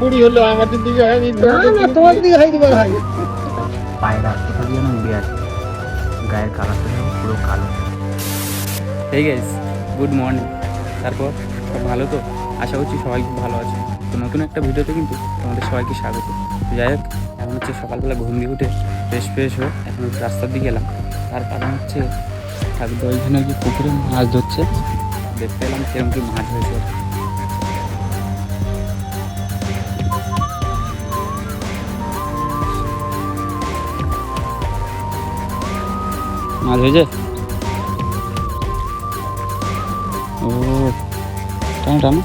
বুড়ি হলো আমাদের দিকে না না তোমার দিকে পায়রা দিয়ে উড়ে গায়ের কালারটা পুরো কালো। এই গাইস গুড মর্নিং তারপর সব ভালো তো? আশা করছি সবাই খুব ভালো আছে। তো নতুন একটা ভিডিওতে কিন্তু তোমাদের সবাইকে স্বাগত। যাই হোক এখন হচ্ছে সকালবেলা ঘুম দিয়ে উঠে ফ্রেশ ফ্রেশ হয়ে এখন রাস্তার দিকে এলাম। তার কারণ হচ্ছে ঠাকুর ওইখানে যে পুকুরে মাছ ধরছে। দেখতে এলাম সেরকম কি মাছ হয়েছে মাছ হয়েছে? ও টানো টানো।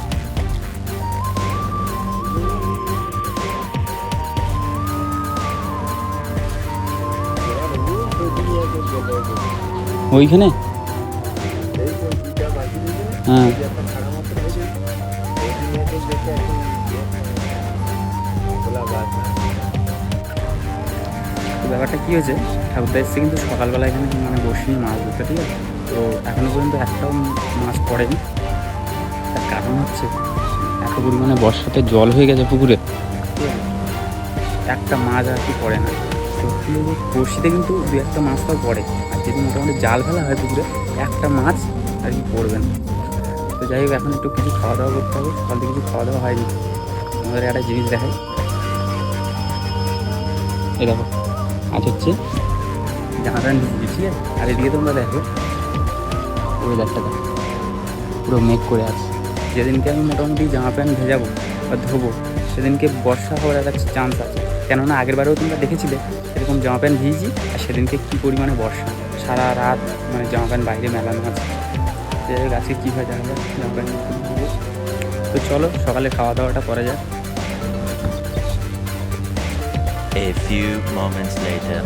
ওইখানে? হ্যাঁ। ব্যাপারটা কী হয়েছে? ঠাকুরদা এসছে কিন্তু সকালবেলা এখানে মানে বসিনি মাছ ধরতে ঠিক আছে? তো এখনও পর্যন্ত একটাও মাছ পড়েনি। তার কারণ হচ্ছে এত পরিমাণে বর্ষাতে জল হয়ে গেছে পুকুরে। ঠিক আছে? একটা মাছ আর কি পড়ে না। তো কি বড়শিতে কিন্তু দু একটা মাছ তাও পড়ে। আর যদি মোটামুটি জাল ফেলা হয় পুকুরে একটা মাছ আর কি পড়বে না। তো যাই হোক এখন একটু কিছু খাওয়া দাওয়া করতে হবে। সকাল থেকে কিছু খাওয়া দাওয়া হয়নি। আমাদের একটা জিনিস দেখাই। এই দেখো। আজ হচ্ছে ভিজে আর এদিকে তোমরা দেখো ওই দেখটা দেখো। পুরো মেঘ করে আছে। যেদিনকে আমি মোটামুটি জামা প্যান্ট ভেজাবো বা ধোবো, সেদিনকে বর্ষা হওয়ার একটা চান্স আছে। কেননা আগের বারেও তোমরা দেখেছিলে এরকম জামা প্যান্ট ভিজেছি আর সেদিনকে কী পরিমাণে বর্ষা। সারা রাত মানে জামা প্যান্ট বাইরে মেলানো আছে। আজকে কী হয় জানা যায় জামা প্যান্ট তো চলো, সকালে খাওয়া দাওয়াটা করা যায় A few moments later.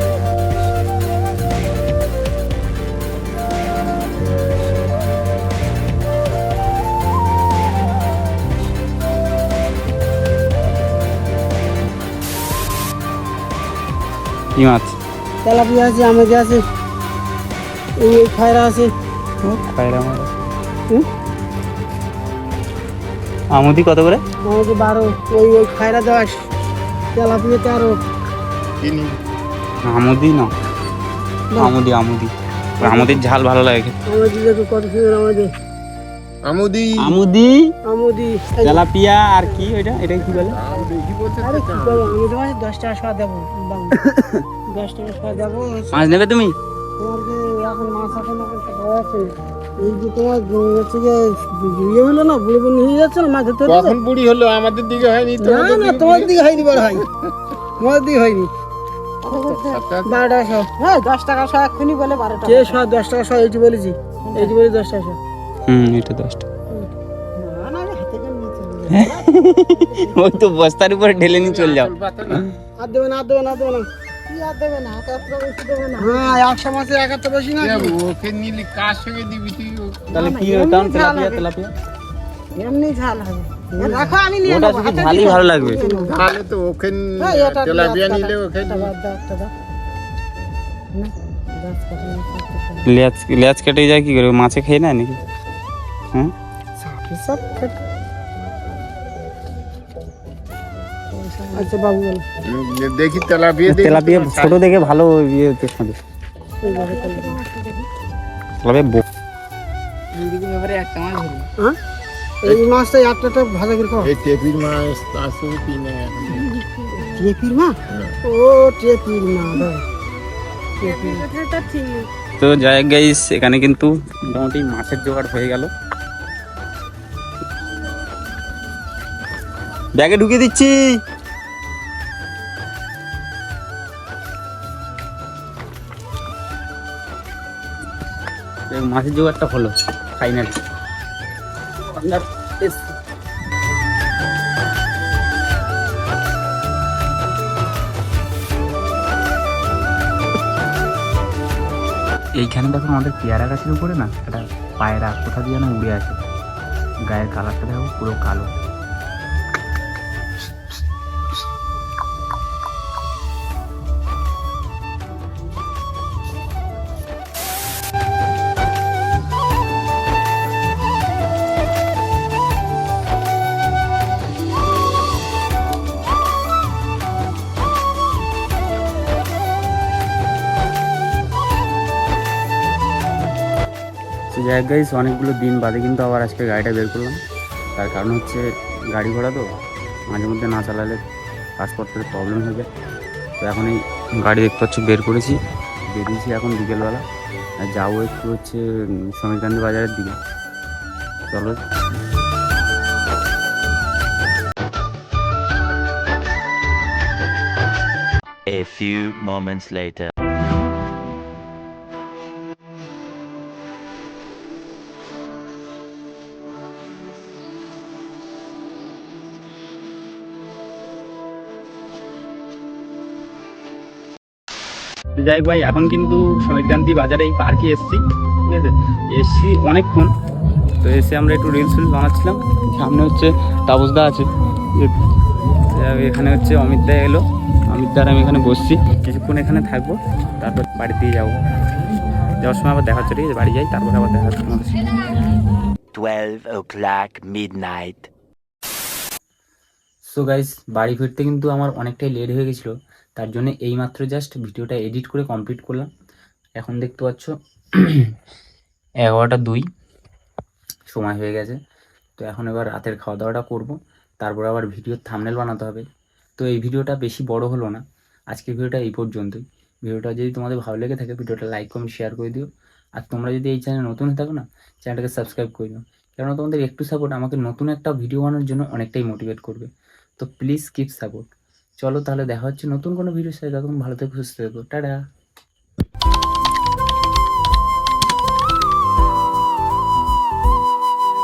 কী মাছ তেলাপিয়া আছে আমাকে আছে এই খায়রা আছে। খয়রা মাছ আমুদি কত করে? আমাকে বারো ওই ওই খায়রা দশ তেলাপিয়া তেরো। চিনি আমুদি না। আমুদি আমুদি আমুদির ঝাল ভালো লাগে খেতে। আমাদের দেখো কত সুন্দর আমাদের আমুদি। আমুদি? আমুদি। তেলাপিয়া আর কি ওইটা? এটা কি বলে? আমুদি কি বলছে আরে কি করব আমি তোমার দশ টাকা শোয়া দেবো। দাম। দশ টাকা শোয়া দেবো। মাছ নেবে তুমি? তোমার যে এখন মাছ এখন এখন আছে। এই যে তোমার হচ্ছে যে ইয়ে হলো না বুড়ো বুড়ি হয়ে যাচ্ছে না মাছ ধরতে? কখন বুড়ি হলো? আমাদের দিকে হয়নি না না তোমার দিকে হয়নি বড় ভাই। তোমার দিকে হয়নি। বারো টাকা শো। হ্যাঁ দশ টাকা শো এক্ষুনি বলে বারো টাকা কে শো? দশ টাকা শো এইটি বলেছি। এইটি বলে দশ টাকা শো। হুম এটা যাব। ওই তো বস্তার উপরে ঢেলে নিয়ে চলে যাও। আর দেবে না আর দেবে না দেবে না। হ্যাঁ এমনি ঝাল হবে। তেলাপিয়া এমনি ঝাল হবে রাখো আমি নিয়ে ওটা নেব শুধু হাতে ঝালই দিয়ে ভালো দাও। লাগবে। নিয়ে নেব। তাহলে তো ওকে হ্যাঁ, এটা তেলাপিয়া দিয়ে নিলে একটা ওকে একটা বাদ দাও, একটা দাও। না, গাছ কাটা নিয়ে করতে হবে। লেজ লেজ কেটে যায় কি করে মাছে খেয়ে নেয় নাকি হ্যাঁ সাপে সাপ কাট। আচ্ছা বাবু বলো উম, দেখি তেলাপিয়া দেখি তেলাপিয়া তোমার ছোট দেখে ভালো ইয়ে হতে সাথে এইভাবে করলে হবে। তেলাপিয়া বো- হ্যাঁ? এই মাছটা একটা ভাজা করে খাও। এই টেপির মাছ আসো কিনে টেপির মা? ও টেপির মা দাও টেপির তো যাই গাইস এখানে কিন্তু মোটামুটি মাছের জোগাড় হয়ে গেল। ব্যাগে ঢুকিয়ে দিচ্ছি। মাছের জোগাড়টা হলো ফাইনালি এইখানে দেখো আমাদের পেয়ারা গাছের উপরে না, একটা পায়রা, কোথা দিয়ে না উড়ে আছে গায়ের কালারটা দেখো পুরো কালো। যাই গাইস অনেকগুলো দিন বাদে কিন্তু আবার আজকে গাড়িটা বের করলাম। তার কারণ হচ্ছে গাড়ি ঘোড়া তো মাঝে মধ্যে না চালালে পাসপোর্টের প্রবলেম হয়ে যায়। তো এখন এই গাড়ি দেখতে পাচ্ছ বের করেছি। বেরিয়েছি এখন বিকেলবেলা। আর যাব একটু হচ্ছে উম, সমীর গান্ধী বাজারের দিকে। চলো। A few moments later. যাই, ভাই, এখন কিন্তু সমীরকান্তি বাজারে এই পার্কে এসেছি, ঠিক আছে? এসছি অনেকক্ষণ। তো এসে আমরা একটু রিলস ফিলস বানাচ্ছিলাম। সামনে হচ্ছে তাপসদা আছে। এখানে হচ্ছে অমিত দা এলো। অমিত দার আমি এখানে বসছি। কিছুক্ষণ এখানে থাকব, তারপর বাড়ি দিয়ে যাব। যাওয়ার সময় আবার দেখা ঠিক আছে? বাড়ি যাই, তারপর আবার দেখা তোমাদের সাথে। 12 o'clock midnight. সো গাইস বাড়ি ফিরতে কিন্তু আমার অনেকটাই লেট হয়ে গেছিল, তার জন্য এইমাত্র জাস্ট ভিডিওটা এডিট করে কমপ্লিট করলাম। এখন দেখতে পাচ্ছ, এগারোটা দুই, সময় হয়ে গেছে। তো এখন এবার রাতের খাওয়া দাওয়াটা করব, তারপর আবার ভিডিওর থামনেল বানাতে হবে। তো এই ভিডিওটা বেশি বড় হলো না, আজকের ভিডিওটা এই পর্যন্তই। ভিডিওটা যদি তোমাদের ভালো লেগে থাকে, ভিডিওটা লাইক কমেন্ট শেয়ার করে দিও। আর তোমরা যদি এই চ্যানেল নতুন হয়ে থাকো না চ্যানেলটাকে সাবস্ক্রাইব করে দিও। কেননা তোমাদের একটু সাপোর্ট আমাকে নতুন একটা ভিডিও বানানোর জন্য অনেকটাই মোটিভেট করবে। তো প্লিজ কিপ সাপোর্ট চলো তাহলে দেখা হচ্ছে নতুন কোনো ভিডিও সাথে তখন ভালো থেকে, সুস্থ থেকো, টাটা।